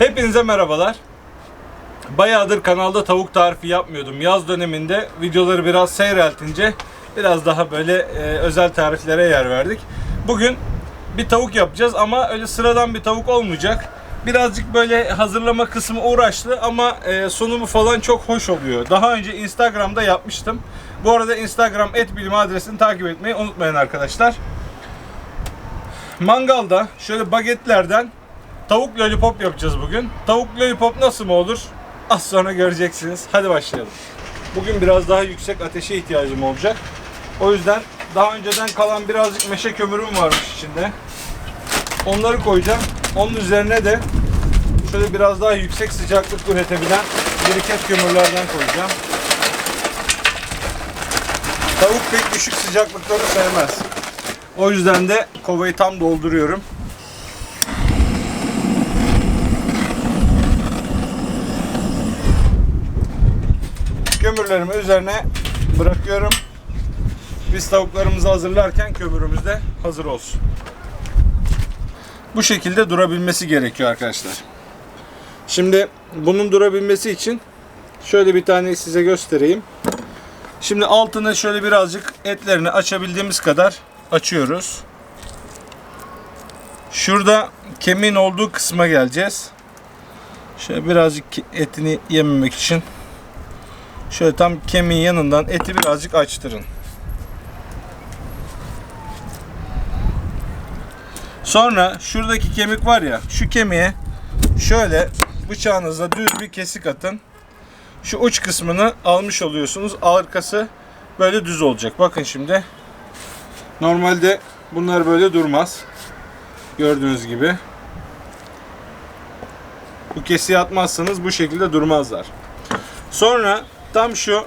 Hepinize merhabalar. Bayağıdır kanalda tavuk tarifi yapmıyordum. Yaz döneminde videoları biraz seyreltince biraz daha böyle e, özel tariflere yer verdik. Bugün bir tavuk yapacağız ama öyle sıradan bir tavuk olmayacak. Birazcık böyle hazırlama kısmı uğraşlı ama e, sunumu falan çok hoş oluyor. Daha önce Instagram'da yapmıştım. Bu arada Instagram etbilim adresini takip etmeyi unutmayın arkadaşlar. Mangalda şöyle bagetlerden Tavuk lollipop yapacağız bugün. Tavuk lollipop nasıl mı olur? Az sonra göreceksiniz. Hadi başlayalım. Bugün biraz daha yüksek ateşe ihtiyacım olacak. O yüzden daha önceden kalan birazcık meşe kömürüm varmış içinde. Onları koyacağım. Onun üzerine de şöyle biraz daha yüksek sıcaklık üretebilen biriket kömürlerden koyacağım. Tavuk pek düşük sıcaklıkları sevmez. O yüzden de kovayı tam dolduruyorum. Kömürlerimi üzerine bırakıyorum. Biz tavuklarımızı hazırlarken kömürümüz de hazır olsun. Bu şekilde durabilmesi gerekiyor arkadaşlar. Şimdi bunun durabilmesi için şöyle bir tane size göstereyim. Şimdi altını şöyle birazcık etlerini açabildiğimiz kadar açıyoruz. Şurada kemiğin olduğu kısma geleceğiz. Şöyle birazcık etini yememek için Şöyle tam kemiğin yanından eti birazcık açtırın. Sonra şuradaki kemik var ya şu kemiğe şöyle bıçağınızla düz bir kesik atın. Şu uç kısmını almış oluyorsunuz. Arkası böyle düz olacak. Bakın şimdi. Normalde bunlar böyle durmaz. Gördüğünüz gibi. Bu kesiği atmazsanız bu şekilde durmazlar. Sonra tam şu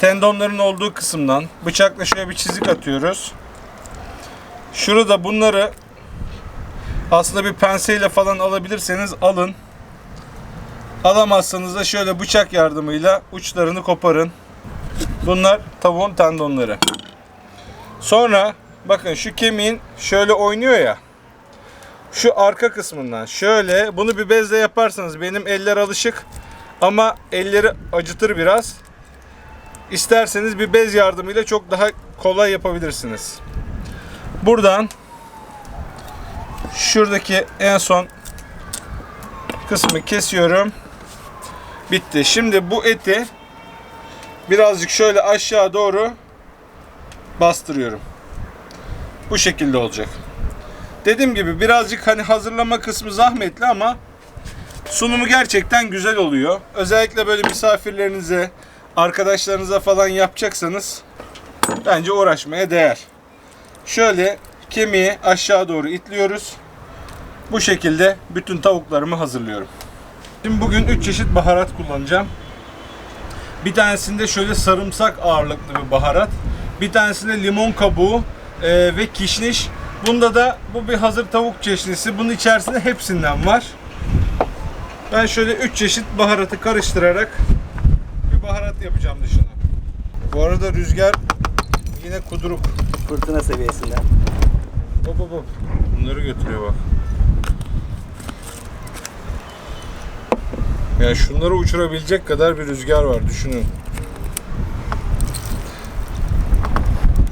tendonların olduğu kısımdan bıçakla şöyle bir çizik atıyoruz. Şurada bunları aslında bir penseyle falan alabilirseniz alın. Alamazsanız da şöyle bıçak yardımıyla uçlarını koparın. Bunlar tavuğun tendonları. Sonra bakın şu kemiğin şöyle oynuyor ya. Şu arka kısmından şöyle bunu bir bezle yaparsanız benim eller alışık. Ama elleri acıtır biraz. İsterseniz bir bez yardımıyla çok daha kolay yapabilirsiniz. Buradan şuradaki en son kısmı kesiyorum. Bitti. Şimdi bu eti birazcık şöyle aşağı doğru bastırıyorum. Bu şekilde olacak. Dediğim gibi birazcık hani hazırlama kısmı zahmetli ama Sunumu gerçekten güzel oluyor. Özellikle böyle misafirlerinize, arkadaşlarınıza falan yapacaksanız bence uğraşmaya değer. Şöyle kemiği aşağı doğru itliyoruz. Bu şekilde bütün tavuklarımı hazırlıyorum. Şimdi bugün 3 çeşit baharat kullanacağım. Bir tanesinde şöyle sarımsak ağırlıklı bir baharat. Bir tanesinde limon kabuğu e, ve kişniş. Bunda da bu bir hazır tavuk çeşnisi. Bunun içerisinde hepsinden var. Ben şöyle 3 çeşit baharatı karıştırarak bir baharat yapacağım dışına. Bu arada rüzgar yine kuduruk. Fırtına seviyesinde. Hop hop hop. Bunları götürüyor bak. Yani şunları uçurabilecek kadar bir rüzgar var düşünün.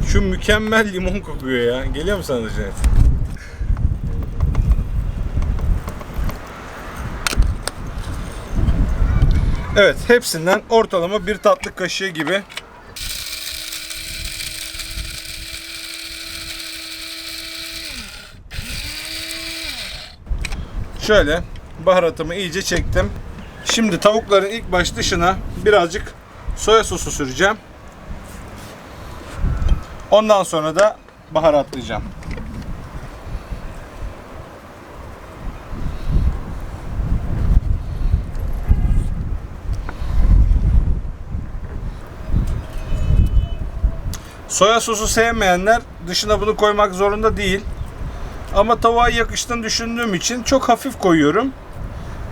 Şu mükemmel limon kokuyor ya. Geliyor mu sana Cennet? Evet hepsinden ortalama bir tatlı kaşığı gibi Şöyle baharatımı iyice çektim. Şimdi tavukların ilk baş dışına birazcık soya sosu süreceğim. Ondan sonra da baharatlayacağım. Soya sosu sevmeyenler dışına bunu koymak zorunda değil. Ama tavuğa yakıştığını düşündüğüm için çok hafif koyuyorum.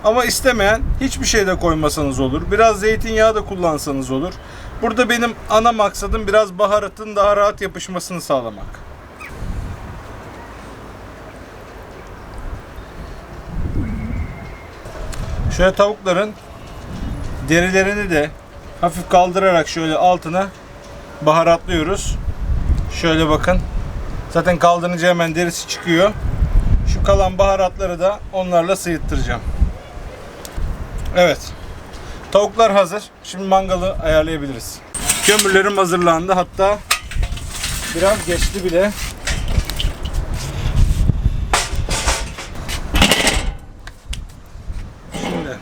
Ama istemeyen hiçbir şey de koymasanız olur. Biraz zeytinyağı da kullansanız olur. Burada benim ana maksadım biraz baharatın daha rahat yapışmasını sağlamak. Şöyle tavukların derilerini de hafif kaldırarak şöyle altına baharatlıyoruz. Şöyle bakın. Zaten kaldırınca hemen derisi çıkıyor. Şu kalan baharatları da onlarla sıyıttıracağım. Evet. Tavuklar hazır. Şimdi mangalı ayarlayabiliriz. Kömürlerim hazırlandı. Hatta biraz geçti bile. Şimdi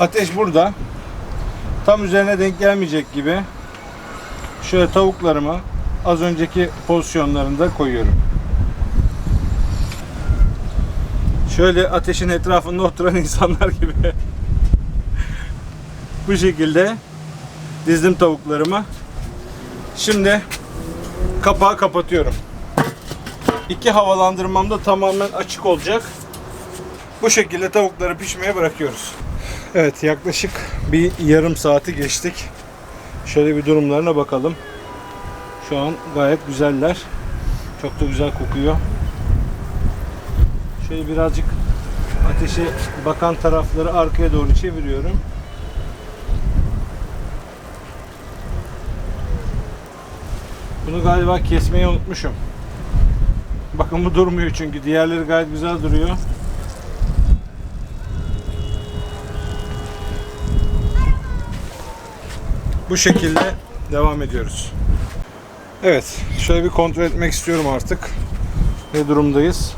ateş burada. Tam üzerine denk gelmeyecek gibi şöyle tavuklarımı az önceki pozisyonlarında koyuyorum. Şöyle ateşin etrafında oturan insanlar gibi bu şekilde dizdim tavuklarımı. Şimdi kapağı kapatıyorum. İki havalandırmam da tamamen açık olacak. Bu şekilde tavukları pişmeye bırakıyoruz. Evet yaklaşık bir yarım saati geçtik. Şöyle bir durumlarına bakalım. Şu an gayet güzeller. Çok da güzel kokuyor. Şöyle birazcık ateşe bakan tarafları arkaya doğru çeviriyorum. Bunu galiba kesmeyi unutmuşum. Bakın bu durmuyor çünkü. Diğerleri gayet güzel duruyor. Bu şekilde devam ediyoruz. Evet, şöyle bir kontrol etmek istiyorum artık. Ne durumdayız?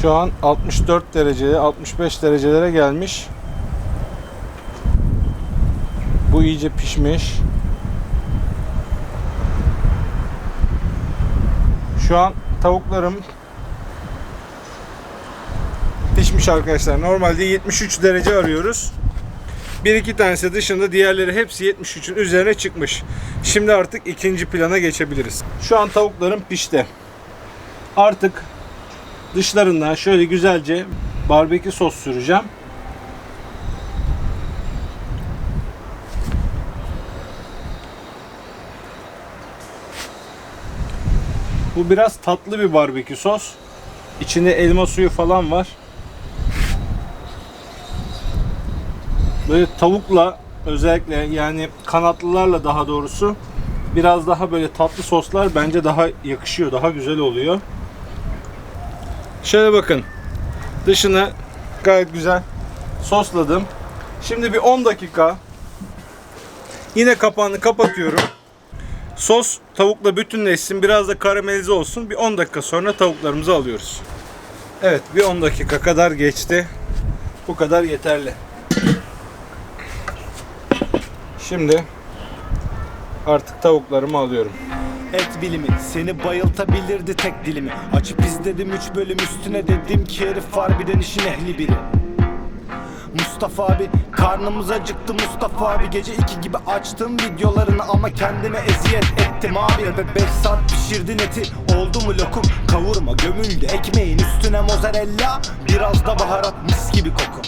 Şu an 64 dereceye, 65 derecelere gelmiş. Bu iyice pişmiş. Şu an tavuklarım pişmiş arkadaşlar. Normalde 73 derece arıyoruz. Bir iki tanesi dışında diğerleri hepsi 73'ün üzerine çıkmış. Şimdi artık ikinci plana geçebiliriz. Şu an tavuklarım pişti. Artık dışlarından şöyle güzelce barbekü sos süreceğim. Bu biraz tatlı bir barbekü sos. İçinde elma suyu falan var. Böyle tavukla özellikle yani kanatlılarla daha doğrusu biraz daha böyle tatlı soslar bence daha yakışıyor, daha güzel oluyor. Şöyle bakın. Dışını gayet güzel sosladım. Şimdi bir 10 dakika yine kapağını kapatıyorum. Sos tavukla bütünleşsin, biraz da karamelize olsun. Bir 10 dakika sonra tavuklarımızı alıyoruz. Evet, bir 10 dakika kadar geçti. Bu kadar yeterli. Şimdi artık tavuklarımı alıyorum. Et bilimi seni bayıltabilirdi tek dilimi. Açıp izledim 3 bölüm üstüne dedim ki herif harbiden işin ehli biri. Mustafa abi karnımız acıktı Mustafa abi. Gece 2 gibi açtım videolarını ama kendime eziyet ettim abi. Ve 5 saat pişirdin eti oldu mu lokum? Kavurma gömüldü ekmeğin üstüne mozzarella. Biraz da baharat mis gibi koku.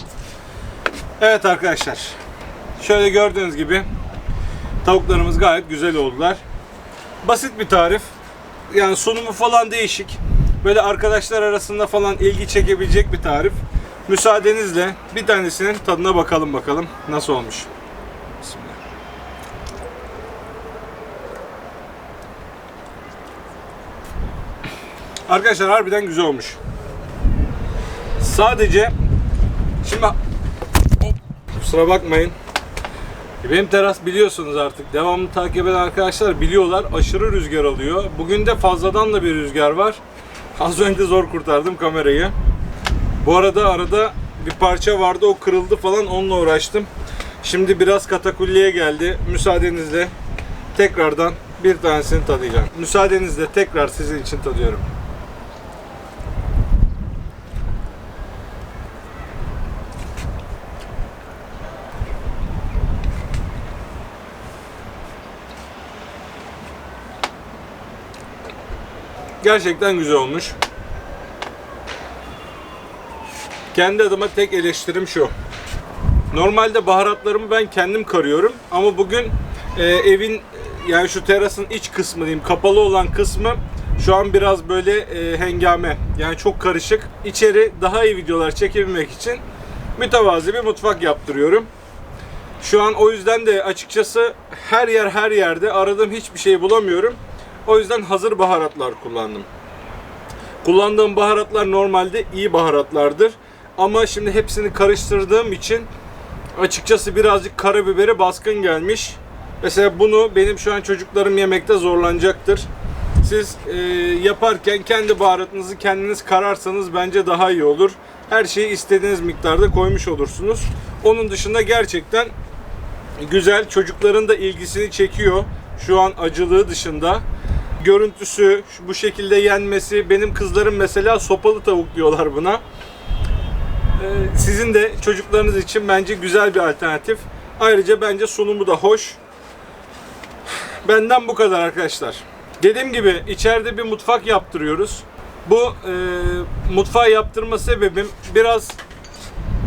Evet arkadaşlar. Şöyle gördüğünüz gibi tavuklarımız gayet güzel oldular. Basit bir tarif. Yani sunumu falan değişik. Böyle arkadaşlar arasında falan ilgi çekebilecek bir tarif. Müsaadenizle bir tanesinin tadına bakalım bakalım nasıl olmuş. Bismillah. Arkadaşlar harbiden güzel olmuş. Sadece şimdi kusura bakmayın. Benim teras biliyorsunuz artık. Devamlı takip eden arkadaşlar biliyorlar. Aşırı rüzgar alıyor. Bugün de fazladan da bir rüzgar var. Az önce zor kurtardım kamerayı. Bu arada arada bir parça vardı o kırıldı falan onunla uğraştım. Şimdi biraz katakulliye geldi. Müsaadenizle tekrardan bir tanesini tadayacağım. Müsaadenizle tekrar sizin için tadıyorum. Gerçekten güzel olmuş. Kendi adıma tek eleştirim şu. Normalde baharatlarımı ben kendim karıyorum ama bugün e, evin yani şu terasın iç kısmı diyeyim kapalı olan kısmı Şu an biraz böyle e, hengame. Yani çok karışık. İçeri daha iyi videolar çekebilmek için mütevazi bir mutfak yaptırıyorum. Şu an o yüzden de açıkçası her yer her yerde aradığım hiçbir şey bulamıyorum. O yüzden hazır baharatlar kullandım. Kullandığım baharatlar normalde iyi baharatlardır. Ama şimdi hepsini karıştırdığım için açıkçası birazcık karabiberi baskın gelmiş. Mesela bunu benim şu an çocuklarım yemekte zorlanacaktır. Siz e, yaparken kendi baharatınızı kendiniz kararsanız bence daha iyi olur. Her şeyi istediğiniz miktarda koymuş olursunuz. Onun dışında gerçekten güzel. Çocukların da ilgisini çekiyor. Şu an acılığı dışında. Görüntüsü, şu- bu şekilde yenmesi. Benim kızlarım mesela sopalı tavuk diyorlar buna. Ee, Sizin de çocuklarınız için bence güzel bir alternatif. Ayrıca bence sunumu da hoş. Benden bu kadar arkadaşlar. Dediğim gibi içeride bir mutfak yaptırıyoruz. Bu e, mutfağı yaptırma sebebim biraz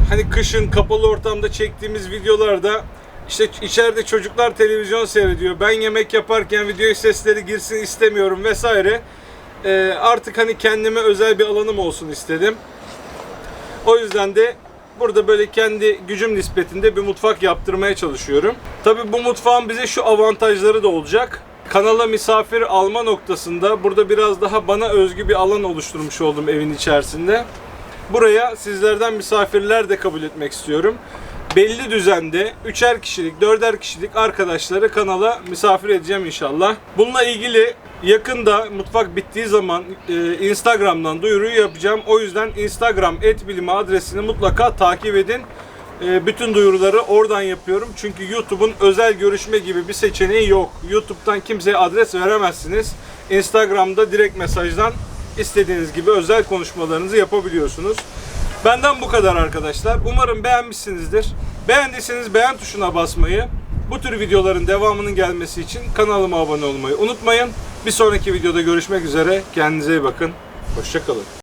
hani kışın kapalı ortamda çektiğimiz videolarda işte içeride çocuklar televizyon seyrediyor. Ben yemek yaparken video sesleri girsin istemiyorum vesaire. Ee, artık hani kendime özel bir alanım olsun istedim. O yüzden de burada böyle kendi gücüm nispetinde bir mutfak yaptırmaya çalışıyorum. Tabii bu mutfağın bize şu avantajları da olacak. Kanala misafir alma noktasında burada biraz daha bana özgü bir alan oluşturmuş oldum evin içerisinde. Buraya sizlerden misafirler de kabul etmek istiyorum. Belli düzende üçer kişilik, dörder kişilik arkadaşları kanala misafir edeceğim inşallah. Bununla ilgili yakında mutfak bittiği zaman e, Instagram'dan duyuruyu yapacağım. O yüzden Instagram etbilimi adresini mutlaka takip edin. E, bütün duyuruları oradan yapıyorum. Çünkü YouTube'un özel görüşme gibi bir seçeneği yok. YouTube'dan kimseye adres veremezsiniz. Instagram'da direkt mesajdan istediğiniz gibi özel konuşmalarınızı yapabiliyorsunuz. Benden bu kadar arkadaşlar. Umarım beğenmişsinizdir. Beğendiyseniz beğen tuşuna basmayı, bu tür videoların devamının gelmesi için kanalıma abone olmayı unutmayın. Bir sonraki videoda görüşmek üzere. Kendinize iyi bakın. Hoşçakalın.